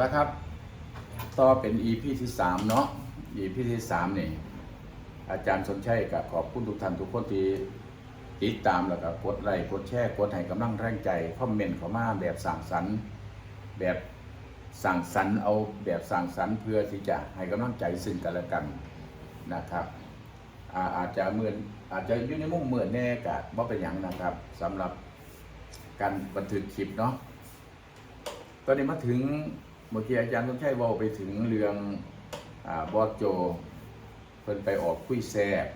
ละครับ ต่อเป็น EP ที่สามเนาะ EP ที่สามนี่อาจารย์สนชัยกับขอบคุณทุกท่านทุกคนที่ติดตามแล้วก็กดไลค์กดแชร์กดให้กำลังแรงใจคอมเมนต์เข้ามาแบบสั่งสรรค์แบบสั่งสรรค์เอาแบบสั่งสรรค์เพื่อที่จะให้กำลังใจซึ่งกันและกันนะครับอาอาจจะเหมือนอาจจะอยู่ในมุมเหมือนแน่กะว่าเป็นอย่างนะครับสำหรับการบันทึกคลิปเนาะตอนนี้มาถึง เมื่อกี้อาจารย์ต้องใช้บอกไปถึงเรื่องอบอสโจเพิ่นไปออกคุยแซบ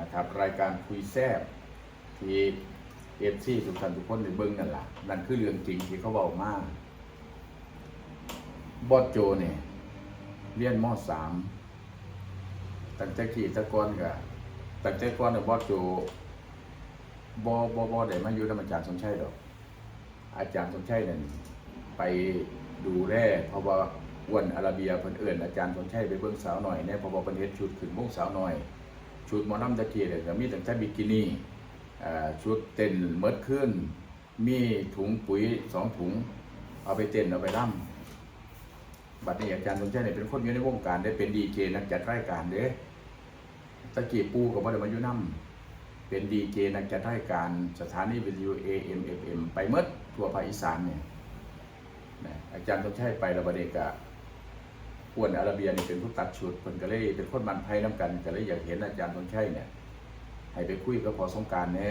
นะครับ รายการคุยแซบที่เอฟซีทุกท่านทุกคนในเบิ้งนั่นแหละนั่นคือเรื่องจริงที่เขาบอกมากบอสโจเนี่ยเรียนมสามตั้งแต่กี่ตะกอนกับตั้งแต่ก่อนเนี่ยบอสโจบอบอบอได้มาอยู่นำอาจารย์สมชัยดอก อาจารย์สมชัยนั่นไป ดูแลเพราะว่าอ้วนอาราเบียเพิ่นเอิ้นอาจารย์สมชัยไปเบิ่งสาวหน่อยเนี่ยพราะว่าเพิ่นเฮ็ดชุดขึ้นวงสาวหน่อย ชุดมอลำตะกี้เนี่ยก็มีตั้งแต่บิกินี่ชุดเต้นเมิดขึ้น มีถุงปุ๋ยสองถุง เอาไปเต้นเอาไปล่ำบัดนี้อาจารย์สมชัยเนี่ยเป็นคนอยู่ในวงการได้เป็นดีเจนักจัดรายการเด้ตะกี้ปูก็บ่ได้มาอยู่นำเป็นดีเจนักจัดรายการสถานีวิทยุ AM FM ไปเมดทั่วภาคอีสานเนี่ย อาจารย์ต้องใช้ไประบดเดกะอ้วนอาราเบียนี่เป็นผู้ตัดชุดเพิ่นก็เลยเป็นคนมันไพ่น้ำกันก็เลยอยากเห็นอาจารย์ต้องใช้เนี่ยให้ไปคุยกับพอสงการแน่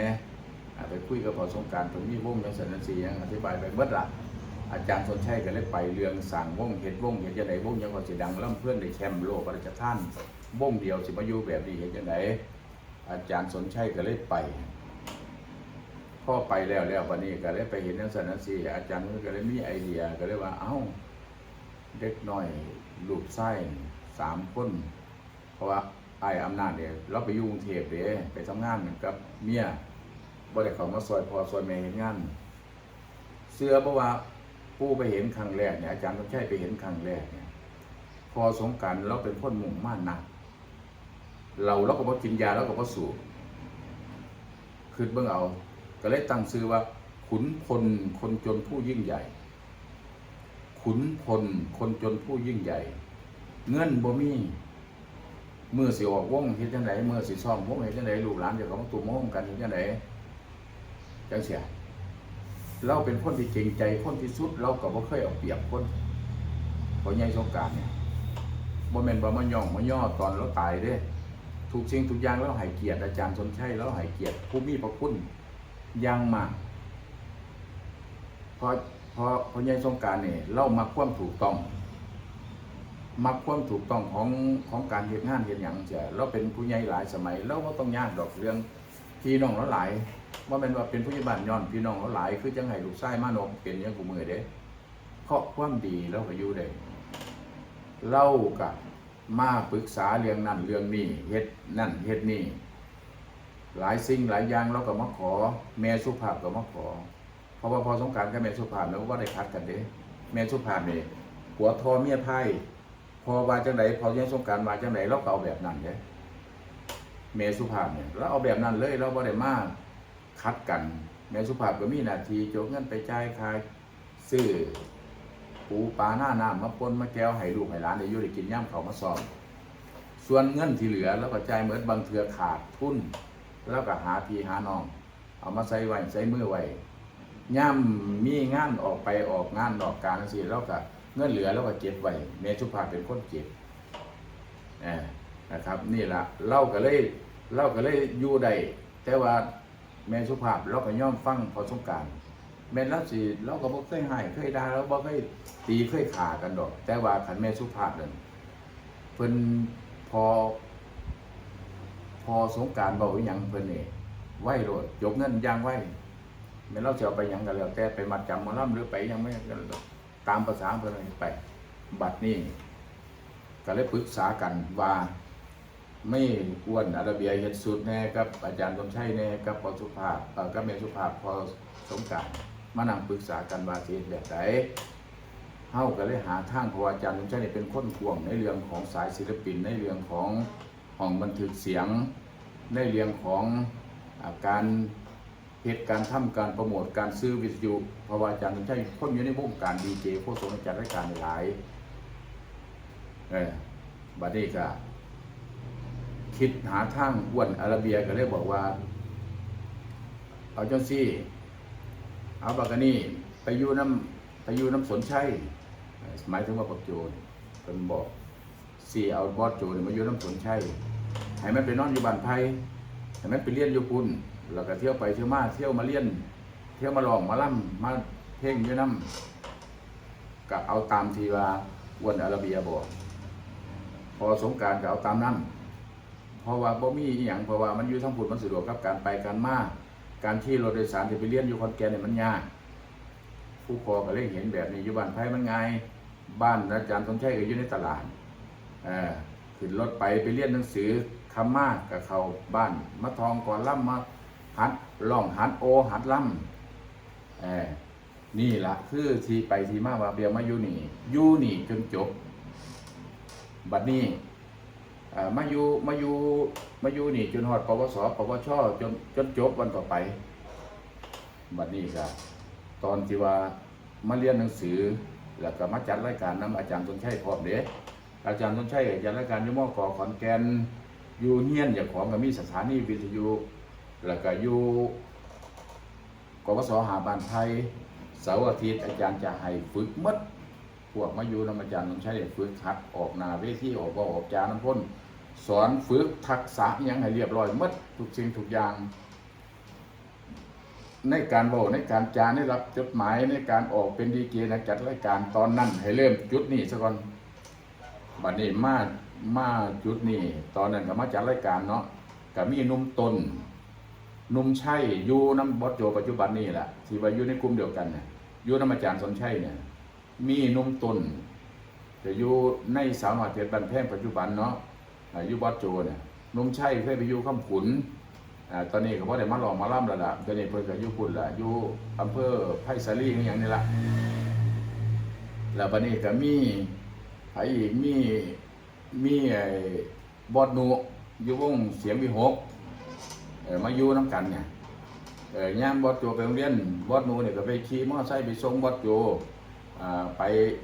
ไปคุยกับพอสงการเพิ่นมีวงจังสันนันสียังอธิบายไปเบิดละอาจารย์สนชัยก็เลยไปเรื่องสั่งวงเฮ็ดวงเฮ็ดจังไดวงยังก็สิดังล่ำเพื่อนได้แชมป์โลกพระราชทานวงเดียวสิมาอยู่แบบนี้เฮ็ดจังไดอาจารย์สนชัยก็เลยไป พ่อไปแล้วแล้ววันนี้ก็เลยไปเห็นนักสนสีอาจารย์ก็เลยมีไอเดียก็เลยว่า เอ้า เด็กน้อยลูกไส้สามคนเพราะว่าไอ้อำนาจเนี่ยเราไปยู่งเทพเด้ไปทำงานกับเมียบ่ได้เขามาซอยพอซอยแม่เห็นงานเสื้อเพราะว่าผู้ไปเห็นครั้งแรกเนี่ยอาจารย์สนชัยไปเห็นครั้งแรกเนี่ย พอสงการเราเป็นคนมุ่งมั่นหนักเราเราก็บ่กินยาเราก็บ่สูบคือเบิ่งเอา ก็เลยตั้งชื่อว่า ขุนพลคนจนผู้ยิ่งใหญ่ ขุนพลคนจนผู้ยิ่งใหญ่ เงินบ่มีเมื่อสิออกวงเฮ็ดจังไดเมื่อสิซ่อมวงเฮ็ดจังไดลูกหลานเจะของตุ้มโฮมกันเฮ็ดจังไดจังเสียเราเป็นคนที่เก่งใจคนที่สุด เราก็บ่เคยเอาเปรียบคนพราะใหญ่สงการเนี่ยบ่แม่นว่มาย่องมาย่อตอนเราตายเด้ทุกสิ่งทุกอย่างแล้วให้เกียรติอาจารย์สนชัยแล้วให้เกียรติผู้มีพระคุณ อยังมากพราะเพราะเพราะยสงการเนี่ยเล่ามาความถูกต้องมักความถูกต้องของของการเห็นงานเห็นอย่างเสียเราเป็นผู้ใหญ่หลายสมัยเราก็ต้องยากดอกเรื่องพี่น้องเราหลาย ว่าเป็นว่าเป็นผู้ใหญ่บ้านย้อนพี่น้องเราหลาย คือจังไห้ลูกชายมานกเป็นอยังกูมือเด้เพราะความดีเราก็อยู่ได้เล่ากับมาปรึกษาเรื่องนั่นเรื่องนี้เฮ็ดนั่นเฮ็ดนี่ หลายสิ่งหลายอย่างเราก็มาขอ แม่สุภาพก็มาขอ เพราะว่าพอสงการกับแม่สุภาพแล้วว่าได้คัดกันเด้แม่สุภาพนี่หัวทอเมียไพ่พอว่าจังไดพอยังสงการมาจังไดเราก็เอาแบบนั้นเด้แม่สุภาพเนี่ยเราเอาแบบนั้นเลยเราบ่ได้มาคัดกัน แม่สุภาพก็มีหน้าที่โจกเงินไปจ่ายค่าซื้อปูปลาหน้าน้ำมาปนมาแก้วให้ลูกให้หลานได้อยู่ได้กินย่ำเขามาซ้อมส่วนเงินที่เหลือแล้วก็จ่ายเหมือนบางเทือขาดทุน แล้วก็หาพี่หาน้อง เอามาใส่ไว้ใส่มือไว้ย่ำมีงานออกไปออกงานออกการสิแล้วก็เงินเหลือแล้วก็เก็บไว้เมชุภาเป็นคนเก็บเออนะครับ นี่ละเล่าก็เลยเล่าก็เลยอยู่ได้แต่ว่าแม่สุภาพเราก็ย่อมฟังพอสงการแม่นแล้วสิเราก็บ่เคยให้เคยด่าแล้วบ่เคยตีเคยขากันดอก แต่ว่าขันแม่สุภาพนั่นเพิ่นพอ พอสงกรารเว้าอีหยังเพิ่นนี่ไหวโลดยกเงินยางไหวแม่นเราสิเอาไปหยังก็แล้ว แต่ไปมัดจำหมาล่ำหรือไปหยังไม่ก็ตามภาษาเพิ่นไป บัดนี้ก็เลยปรึกษากันว่าไม่อ้วนอาราเบียเฮ็ดสูตรแน่กับอาจารย์สมชัยแน่กับพอสุภาพเออกับแม่สุภาพพอสงการมานั่งปรึกษากันว่าสิแบบใดเฮาก็เลยหาทางเพราะว่าอาจารย์สมชัยนี่เป็นคนกวงในเรื่องของสายศิลปินในเรื่องของ ห้องบันทึกเสียงในเรื่องของอาการเหตุการณ์ทำการโปรโมทการซื้อวิทยุเพราะว่าอาจารย์สมชัยคนอยู่ในวงการดีเจผู้ทรงจัดรายการหลายเออบัดนี้ก็คิดหาทางอ้วนอาราเบียก็เลยบอกว่า เอาจังซี่เอาบักอันนี่ไปอยู่น้ำไปอยู่น้ำสนชัยหมายถึงว่าปักโจนเป็นบอก สี่เอาบอสโจนี่มาอยู่น้ำสนชัยให้มันไปนอนอยู่บ้านไผ่ให้มันไปเรียนอยู่ปุ่นแล้วก็เที่ยวไปเที่ยวมาเที่ยวมาเรียน เที่ยวมาลองมาล่ำมาเพ่งอยู่น้ำก็เอาตามทีว่าอ้วนอาราเบียบอกพอสงการก็เอาตามนั้นเพราะว่าบ่มีอหย่างเพราะว่ามันอยู่ทั้งปุ่นมันสะดวกกับการไปการมาการที่รถโดยสารจะไปเรียนอยู่คอนแกนเนี่ยมันยากผู้ปกครอก็เล่งเห็นแบบนี้อยู่บ้านไผ่มันไงบ้านอาจารย์สมชัยก็อยู่ในตลาด ขึ้นรถไปไปเรียนหนังสือคำมากกับเขาบ้านมาทองก่อนล่ำมาหัดล่องหัดโอหัดล่ำนี่ละคือที่ไปที่มาว่าเบียมาอยู่นี่อยู่นี่จนจบ บัดนี้มาอยู่มาอยู่มาอยู่นี่จนฮอดปวสปวชจนจนจบวันต่อไป บัดนี้ก็ตอนที่ว่ามาเรียนหนังสือ แล้วก็มาจัดรายการนํอาจารย์ต้นชัยพร้อมเด้ อาจารย์ต้นชัยจัดรายการยู่มอกอขอนแก่นยูเฮียนอย่างของก็มีสถานีวิทยุแล้วก็ยูกวสหาบานไทยเสาร์อาทิตย์อาจารย์จะให้ฝึกหมดพวกมาอยู่นำอาจารย์ต้องใช้ฝึกหัดออกนาเวทีออกก็ออกจาน้ำพ่นสอนฝึกทักษะยังให้เรียบร้อยหมดทุกสิ่งทุกอย่าง ในการบอกในการจาในรับจดหมายในการออกเป็นดีเกนักจัดรายการตอนนั้นให้เริ่มจุดนี้ซะก่อน บัดนี้มามาจุดนี้ตอนนั้นก็มาจัดรายการเนาะก็มีนุ่มตนนุ่มชัยอยู่น้ำบอสโจปัจจุบันนี่แหละที่ว่าอยู่ในกลุ่มเดียวกันเนี่ยอยู่น้ำอาจารย์สนชัยเนี่ย มีนุ่มตนจะอยู่ในสาวหน่อยเพชรบันแพงปัจจุบันเนาะอยู่บอสโจเนี่ยนุ่มชัยเคยไปอยู่ข้ามขุนอ่าตอนนี้ก็พอได้มาลองมาล่ำแล้วล่ะตอนนี้เพิ่นก็อยู่ขุนละอยู่อำเภอไผ่สาลีอย่างนี้ละแล้วบัดนี้ก็มี ไผอีกมีมีไอ้บอดนูอยู่วงเสียงวิหกเออมาอยู่น้ำกันเนี่ยเออย่ามบอดโจไปโรงเรียนบอดนูเนี่ยก็ไปขี่มอเตอร์ไซค์ไปส่งบอดโจอ่าไป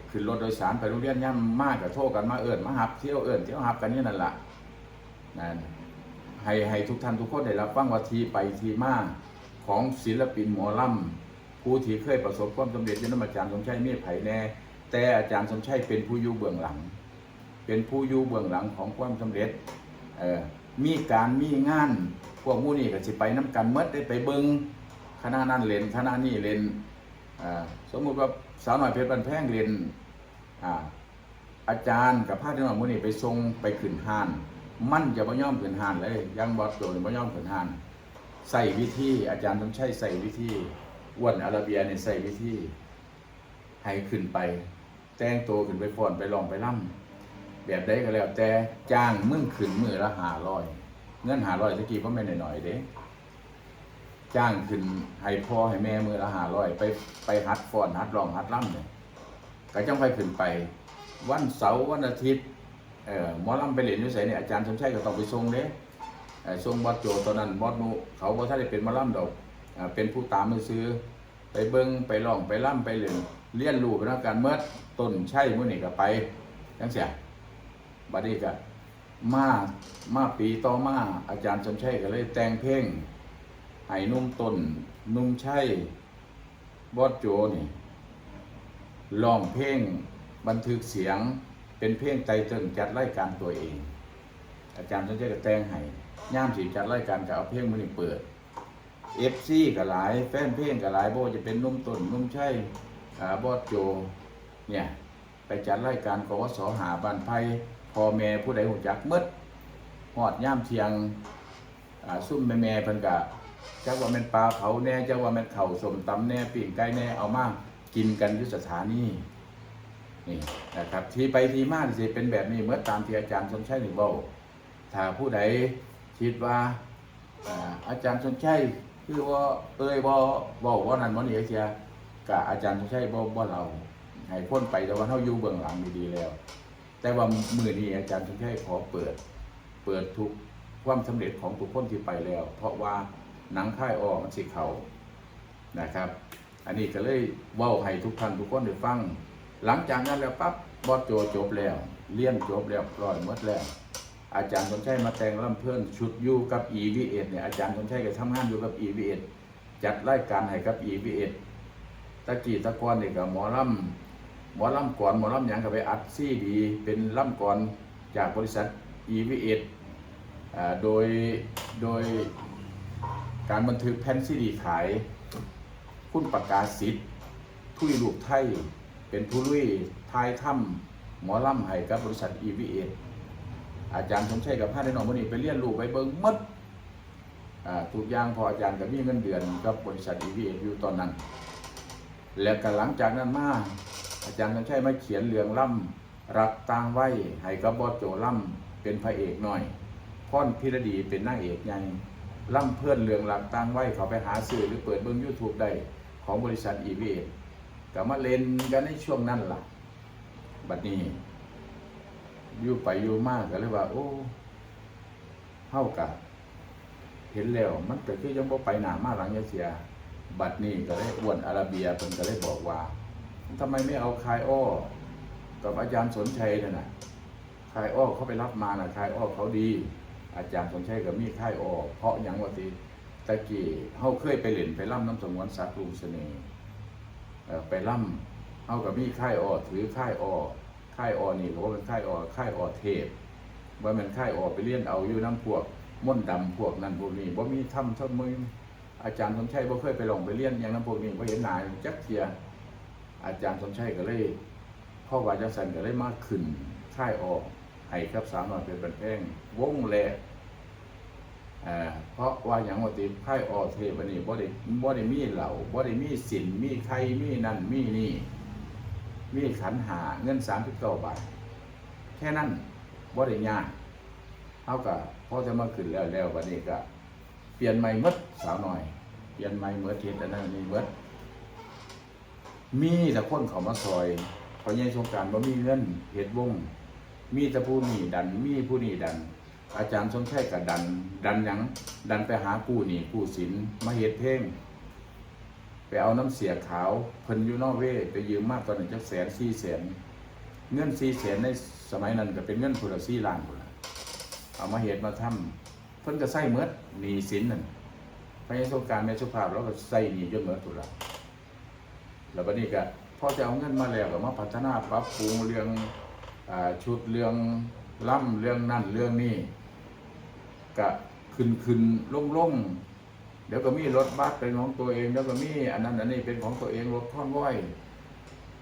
ขึ้นรถโดยสารไปโรงเรียนย่ำมากกับโทษกันมาเอิญมาหับเที่ยวเอิญเที่ยวหับกันนี่นั่นแหละนั่นให้ให้ทุกท่านทุกคนได้รับฟังว่าทีไปทีมาของศิลปินหมอลำผู้ที่เคยประสบความสำเร็จอยันอาจารย์สมชัยเมฆไผ่แน่ แต่อาจารย์สมชัยเป็นผู้อยู่เบื้องหลัง เป็นผู้อยู่เบื้องหลังของความสำเร็จเออมีการมีงานพวกมู่นี่ก็สิไปน้กันเมดได้ไปเบิงคณะนั้นเลนคณะนี้เลนสมมุติว่าสาวหน่อยเพชรบันแพงเรียนอาจารย์กับพาที่น้องมุนี่ไปทรงไปขึ้นห้าน มั่นจะบ่ย่อมขึ้นห้านเลยยังบอสโจนบ่ย่อมขึ้นห้านใส่วิธีอาจารย์ต้องใช้ใส่วิธีอ้วนอาราเบียเนี่ยใส่วิธีให้ขึ้นไป แต่งตัวขึ้นไปฟ้อนไปลองไปล่ำแบบใดก็แล้วแต่จ้างมึงขึ้นมือละหาร้อยเงินหาร้อยตะกี้พ่อแม่หน่อยๆเด้จ้างขึ้นให้พ่อให้แม่มือละหาร้อยไปไปฮัดฟ้อนฮัดร้องฮัดล่ำเนี่ยก็จังไปขึ้นไป วันเสาร์วันอาทิตย์เอ่อหมอลำไปเล่นอยู่ไสเนี่ยอาจารย์สมชัยก็ต้องไปส่งเด้เอ่อส่งบอสโจตอนนั้นบอสหนูเขาบ่ทันได้เป็นหมอลำดอกเป็นผู้ตามมือซื้อไปเบิ่งไปร้องไปล่ำไปเล่นเรียนรู้ไปทางการเมื่อ ต้นใช่มื้อนี้ก็ไปจังเสียบัดนี้ก็มามาปีต่อมาอาจารย์สมชัยก็เลยแต่งเพลงให้นุ่มต้นนุ่มใช่บอสโจนี่ร้องเพลงบันทึกเสียงเป็นเพลงไตเติ้ลจัดรายการตัวเอง อาจารย์ท่านจะกระแต่งให้ย่ามสีจัดรายการก็เอาเพลงมือนี่เปิดเอฟซีก็หลายแฟนเพลงก็หลายโบจะเป็นนุ่มต้นนุ่มใช่อ่าบอสโจ เนี่ยไปจัดรายการกวสหาบ้านไผ่พ่อแม่ผู้ใดหูจักหมดหอดย่ามเทียงซุ่มแม่แม่เพิ่นกะจักว่าแม่นปลาเผาแน่จักว่าแม่นเข่าสมตำแน่ปิ่งไก่แน่เอามากินกันยุสถานีนี่นะครับทีไปทีมาสิเป็นแบบนี้เมื่อตามที่อาจารย์สมชัยหนึ่งบอกถ้าผู้ใดคิดว่าอาจารย์สมชัยคือว่าเอ้ยบ่บ่ว่านั่นบ่นี่เสียกะอาจารย์สมชัยบ่บ่เรา ให้พ้นไปแต่ว่าเฮาอยู่เบื้องหลังดีๆแล้ว แต่ว่ามือนี้อาจารย์สมชัยขอเปิด เปิดทุกความสำเร็จของทุกคนที่ไปแล้ว เพราะว่าหนังค่ายออกมันสิเขานะครับ อันนี้ก็เลยเว้าให้ทุกท่านทุกคนได้ฟัง หลังจากนั้นแล้วปั๊บบอสโจจบแล้วเรียนจบแล้วร้อยหมดแล้วอาจารย์สมชัยมาแต่งลำเพื่อนชุดอยู่กับ EVS เนี่ยอาจารย์สมชัยก็ทำงานอยู่กับ EVS จัดรายการให้กับ EVS ตะกี้ตะกอนนี่ก็หมอลำ หมอลำก่อนหมอลำหยังก็ไปอัดซีดี เป็นลำก่อนจากบริษัท EVS อ่าโดยโดยการบันทึกแผ่นซีดีขาย คุณประกาศสิทธิ์ทุยลูกไทย เป็นผู้ลุยทายถ้ำหมอลำให้กับบริษัท EVS อาจารย์สมชัยกับพระในหนองมณีไปเรียนรู้ไปเบิ่งหมดอ่าทุกอย่างพออาจารย์ก็มีเงินเดือนกับบริษัท EVS อยู่ตอนนั้น แล้วก็หลังจากนั้นมา อาจารย์สมชัยมาเขียนเรื่องล่ำรักต่างไว้ให้กับบอสโจล่ำเป็นพระเอกหน่อยพ่อนพิรดีเป็นนางเอกใหญ่ล่ำเพื่อนเรื่องรักตางไว้เขาไปหาซื้อหรือเปิดเบิ่ง YouTube ได้ของบริษัท EVS ก็มาเล่นกันในช่วงนั้นล่ะ บัดนี้อยู่ไปอยู่มากก็เลยว่า โอ้เฮากะเห็นแล้วมันก็คือยังบ่ไปหนามาหลังยังเสีย บัดนี้ก็เลยอ้วนอาราเบียเพิ่นก็เลยบอกว่า ทำไมไม่เอาคายอ้อกับอาจารย์สนชัยนั่นน่ะคายอ้อเขาไปรับมาน่ะคายอ้อเขาดี อาจารย์สนชัยก็มีคายอ้อเพราะหยังว่าติตะกี้เฮาเคยไปเล่นไปล่ำน้ำสงวนสักลุงเสน่ห์ไปล่ำเฮากับมีค่ายอ้อถือค่ายอ้อค่ายอ้อนี่ก็ว่าเป็นค่ายอ้อค่ายอ้อเทพว่ามันค่ายอ้อไปเรียนเอาอยู่น้ำพวกม่นดำพวกนั้นพวกนี้บ่มีทำทำมืออาจารย์สมชัยบ่เคยไปลองไปเรียนอย่างนั้นพวกนี้บ่เห็นหน้าจักเทีย อาจารย์สมชัยก็เลยพ่อวาจังสันก็เลยมากขึ้นค่ายออกให้ครับสามหน่อยเป็นบันแพงวงแรกอ่เพราะว่าอย่างว่าติค่ายออกเทปอันนี้บ่ได้บ่ได้มีเหล่าบ่ได้มีสินมีไข่มีนั่นมีนี่ มีขันหาเงิน39บาท แค่นั้นบ่ได้ยากเฮาก็พอจะมาขึ้นแล้วแล้ววันนี้ก็เปลี่ยนใหม่หมดสาวหน่อย เปลี่ยนใหม่เมื่อเทียนอันนั้นนี่หมด มีแต่คนเขามาซอยเพราะยังสงการว่ามีเงินเฮ็ดวง มีแต่ผู้นี่ดัน มีผู้นี่ดัน อาจารย์สมชัยกับดัน ดันหยังดันไปหากู้นี่กู้สินมาเฮ็ดเพลงไปเอาน้ำเสียขาวเพิ่นอยู่นอกเวย์ไปยืมมากตอนนั้นจักแสนสี่แสนเงินสี่แสนในสมัยนั้นก็เป็นเงินพุทธสี่ล้านพุ่นละเอามาเฮ็ดมาทำเพิ่นก็ใส่เมดหนีสินนั่นพระยาสงการแม่สุภาพเราก็ใส่หนีจนเมดตุละ แล้วบัดนี้ก็พอจะเอาเงินมาแล้วก็มาพัฒนาปรับปรุงเรื่องอชุดเรื่องล่ำเรื่องนั่นเรื่องนี้ก็ขึ้นขึ้นลงลงเดี๋ยวก็มีรถบัสเป็นของตัวเองเดี๋ยวก็มีอันนั้นอันนี้เป็นของตัวเองรถท่อนว้อย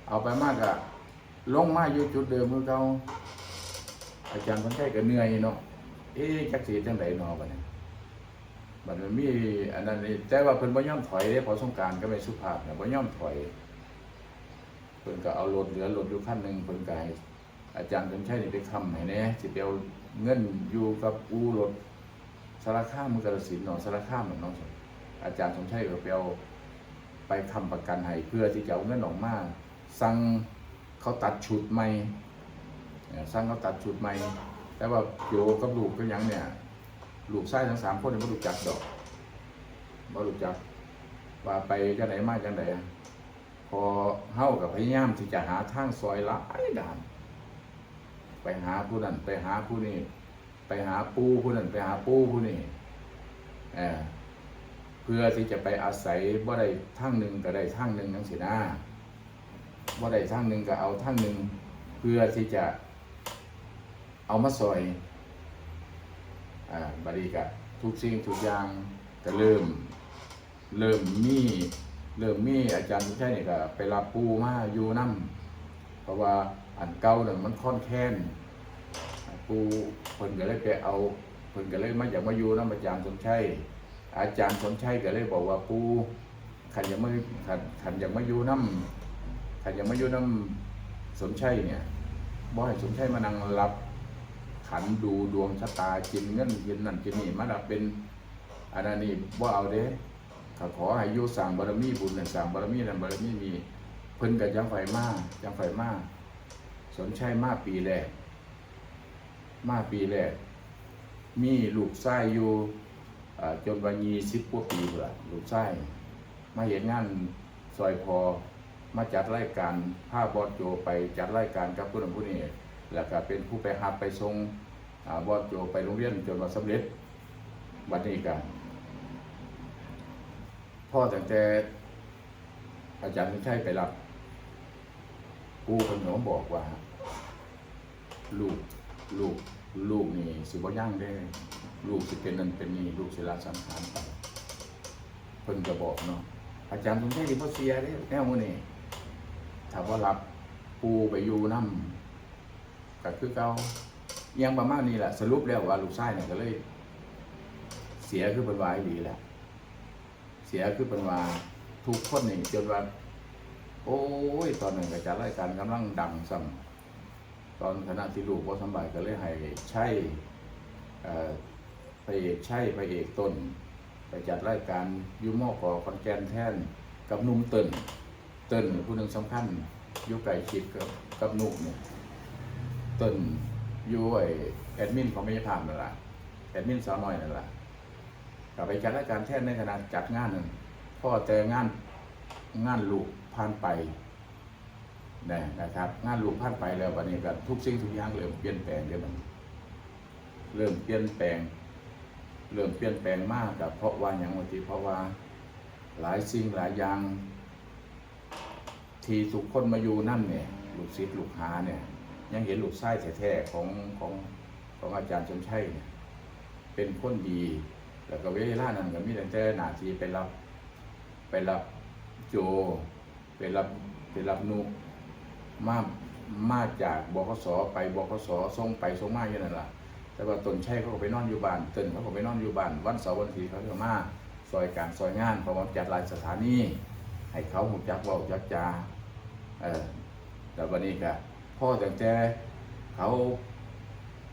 เอาไปมากอะลงมาอยู่จุดเดิมเมื่อเก่าอาจารย์คนใช้ก็เหนื่อยเนาะเอ๊ะจักสีจังไดเนอบัดนี้ บัดมันมีอันนั้นนี่แต่ว่าเพิ่นบ่ยอมถอยเด้พอสงการก็ไม่สุภาพเนี่ยบ่ยอมถอยเพิ่นก็เอารถเหลือรถอยู่คันหนึ่งเพิ่นก็ให้อาจารย์เพิ่นใช้นี่ไปค้ำให้แน่สิไปเอาเงินอยู่กับอู่รถสารคามมือกาฬสินธุ์เนาะสารคามเนาะอาจารย์สมชัยก็ไปเอาไปค้ำประกันให้เพื่อที่จะเอาเงินออกมาสั่งเขาตัดชุดใหม่สั่งเขาตัดชุดใหม่แต่ว่าโยกับลูกก็ยังเนี่ย ลูกชายทั้งสามคนไม่รู้จักดอกไม่รู้จักว่าไปจังไหนมาจังไหนพอเฮากับพยายามที่จะหาทางซอยหลายด่าน ไปหาผู้นั้นไปหาผู้นี้ไปหาปูผู้นั้นไปหาปูผู้นี้เออเพื่อที่จะไปอาศัยบ่ได้ทางหนึ่งก็ได้ทางหนึ่งทั้งสินะบ่ได้ทางหนึ่งก็เอาทางหนึ่งเพื่อที่จะเอามาซอย อ่าบริกะทุกสิ่งทุกอย่างก็เริ่ม เริ่มมีเริ่มมีอาจารย์ทุกท่านนี่ก็ไปรับปูมาอยู่น้ำเพราะว่าอันเก่าเนี่ยมันค่อนแค้นปูเพิ่นก็เลยไปเอาเพิ่นก็เลยมาอยากมาอยู่น้ำอาจารย์สมชัยอาจารย์สมชัยก็เลยบอกว่าปูขันอยากมาขันขันอยากมาอยู่น้ำขันอยากมาอยู่น้ำสมชัยเนี่ยบ่ให้สมชัยมานั่งรับ ขันดูดวงชะตากินเงินกินนั่นกินนี่มันเป็นอันนั้นนี่ว่าเอาเด้ถ้าขอให้ยุสั่งบารมีบุญนั่นสั่งบารมีนั่นบารมีมีเพิ่นกับยังไฟมายังไฟมาสนใช่มาปีแรกมาปีแรกมีลูกไส้อยู่จนวันยีสิบกว่าปีพุ่นละลูกชายมาเห็นงานซอยพอมาจัดรายการภาบอดโจไปจัดรายการกับผู้นั้นผู้นี้ แล้วก็เป็นผู้ไปหับไปส่งอ่าบอดโจไปโรงเรียนจนว่าสำเร็จวันนี้กันพ่อตั้งแต่อาจารย์ไม่ใช่ไปรับกูคนหนูบอกว่า ลูกลูกลูกนี่สิบ่ย่างได้ ลูกสิเป็นนั่นเป็นนี่ลูกสิลาสังขารไปเพิ่นก็บอกเนาะอาจารย์สมชัยดิบ่เสียเด้แนวมือนี้ถ้าว่ารับปูไปอยู่นำ ก็คือเก่าเอียงประมาณนี้แหละสรุปแล้วว่าลูกชายเนี่ยก็เลย เสียคือเป็นวาอีหลีแหละเสียคือเป็นวาทุกคนนี่จนว่า โอ้ย ตอนหนั้นก็จัดรายการกำลังดังซ้ำตอนขณะที่ลูกว่าสำบายก็เลยให้ใช่เอ่อพระเอกใช่พระเอกต้นไปจัดรายการยูหมอกอคอนแกนแท่นกับนุ่มเตินเตินผู้หนึ่งสำคัญยู่ไก่ชิดกับกับหนุ่มเนี่ย ต้นอยู่ไอแอดมินของไม่ใช่ผ่านนั่นแหละแอดมินสาวน้อยนั่นแหละก็ไปจัดรายการแท่นในขณะจัดงานหนึ่งพ่อแต่งานงานลูกผ่านไปนะนะครับ งานลูกผ่านไปแล้ววันนี้ก็ทุกสิ่งทุกอย่างเริ่มเปลี่ยนแปลงเดี๋ยวมันเริ่มเปลี่ยนแปลง เริ่มเปลี่ยนแปลงมากกับเพราะว่าอย่างวันที่เพราะว่าหลายสิ่งหลายอย่าง ที่ทุกคนมาอยู่นั่นเนี่ยลูกศิษย์ลูกหาเนี่ย ยังเห็นลูกไส้แท้ๆของของของอาจารย์ชมชัยเนี่ยเป็นคนดี แล้วก็เวลานั้นก็มีแต่แต่หน้าที่ไปรับไปรับโจไปรับไปรับนุมามาจากบขสไปบขสส่งไปส่งมาอย่างนั้นล่ะ แต่ว่าตนใช่เขาก็ไปนอนอยู่บ้านตนเขาก็ไปนอนอยู่บ้านวันเสาร์วันอาทิตย์เขาจะมาซอยการซอยงานเพราะว่าจัดหลายสถานีให้เขาหูจักว่าจักจาเออแต่วันนี้ก็ พ่อแต่แต่เขา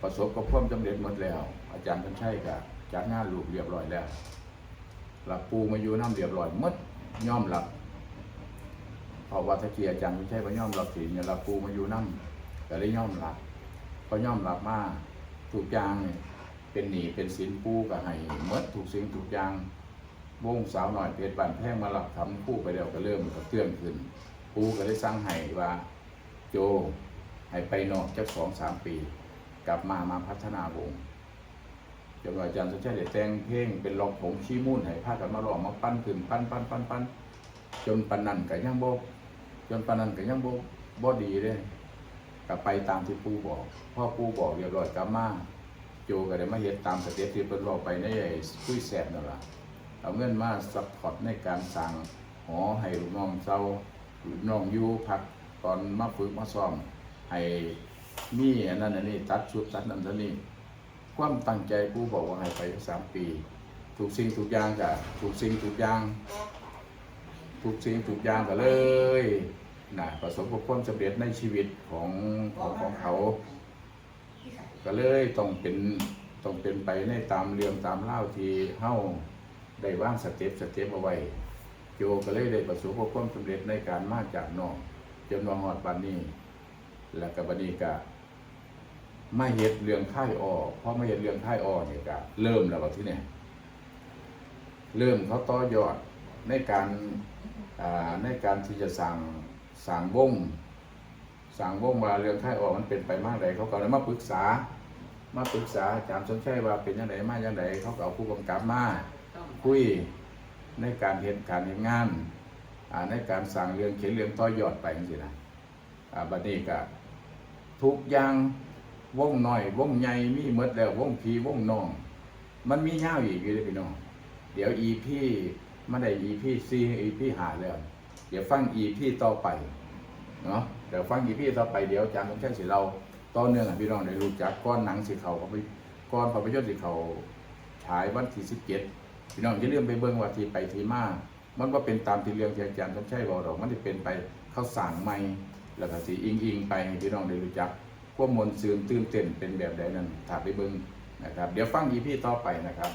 ประสบกับความสำเร็จหมดแล้ว อาจารย์กันใช่ก็จัดงานลูกเรียบร้อยแล้วรับปูมาอยู่น้ำเรียบร้อยมดย่อมรับเพราะว่าตะเกียอาจารย์ไม่ใช่ว่าย่อมรับสีเนี่ยรับปูมาอยู่น้ำก็เลยย่อมรับก็ย่อมรับมาทุกอย่างเนี่ยเป็นหนีเป็นสินปูกับให้มดถูกสิงทุกอย่างวงสาวหน่อยเพชรบานแพงมาหลับทำคู่ไปแล้วก็เริ่มก็เตือนขึ้นปูก็ได้สั่งให้ว่า โจ ให้ไปนอกจักสองสามปี กลับมามาพัฒนาวงจนว่าอาจารย์สุชาติได้แต่งเพลงเป็นลองผงชี้มุ่นให้พากันมาลองมาปั้นขึ้นปั้นปั้นปั้นปั้นจนปันนันก็ยังโบจนปันนันก็ยังโบบ่ดีเลยก็ไปตามที่ปู่บอกพ่อปู่บอกเรียบร้อยกลับมาโจก็ได้มาเฮ็ดตามสเต็ปที่เพิ่นบอกไปในไอ้คุยแสบนั่นล่ะเอาเงินมาซัพพอร์ตในการสร้างหอให้ลูกน้องเซาลูกน้องอยู่พักตอนมาฝึกมาซ้อม ให้มีอันนั้นอันนี้ตัดชุดตัดนั่นตัดนี้ความตั้งใจปู่บอกว่าให้ไปสามปีทุกสิ่งทุกอย่างก็ทุกสิ่งทุกอย่างทุกสิ่งทุกอย่างก็เลยนะประสบกับความสำเร็จในชีวิตของของของเขา ก็เลยต้องเป็นต้องเป็นไปในตามเรื่องตามเล่าที่เฮาได้ว่างสเต็ปสเต็ปเอาไว้โจก็เลยได้ประสบกับความสำเร็จในการมาจากนอกจนมาฮอดบัดนี้ แล้วก็บัดนี้ก็มาเฮ็ดเรื่องค่ายออพอมาเฮ็ดเรื่องค่ายออเนี่ยก็เริ่มแล้วที่เนี่ยเริ่มเขาต่อยอดในการในการที่จะสั่งสั่งวงสั่งวงว่าเรื่องค่ายออกมันเป็นไปมากใดเขาก็เลยมาปรึกษา มาปรึกษาอาจารย์สมชัยว่าเป็นยังไงมายังไงเขาก็เอาผู้กำกับมาคุยในการเห็นการเห็นงานในการสั่งเรื่องเขียนเรื่องต่อยอดไปจริงๆนะบัดนี้ก็ ทุกอย่างวงหน้อยวงใหญ่มีหมดแล้ววงพีวงน้อง มันมียาอีกอยู่เลยพี่น้อง เดี๋ยวอีพี่มาได้อีพี่ซีอีพี่หาแล้วเดี๋ยวฟังอีพี่ต่อไปเนาะเดี๋ยวฟังอีพี่ต่อไปเดี๋ยวอาจารย์ต้องใช้สิเราต่อเนื่องพี่น้องได้รู้จักก้อนหนังสิเขาเขาไปก้อนภาพยนตร์สิเขาฉายวันที่สิบเจ็ดพี่น้องอย่าลืมไปเบิ่งว่าทีไปทีมามันว่าเป็นตามที่เรื่องที่อาจารย์ต้องใช้บอกดอกมันจะเป็นไปเขาสั่งใหม่ แล้วก็สีอิงอิงไปให้พี่น้องได้รู้จักควบมวลซืนตื่นเต้นเป็นแบบใดนั้นถามไปเบิ้งนะครับ เดี๋ยวฟังอีพี่ต่อไปนะครับ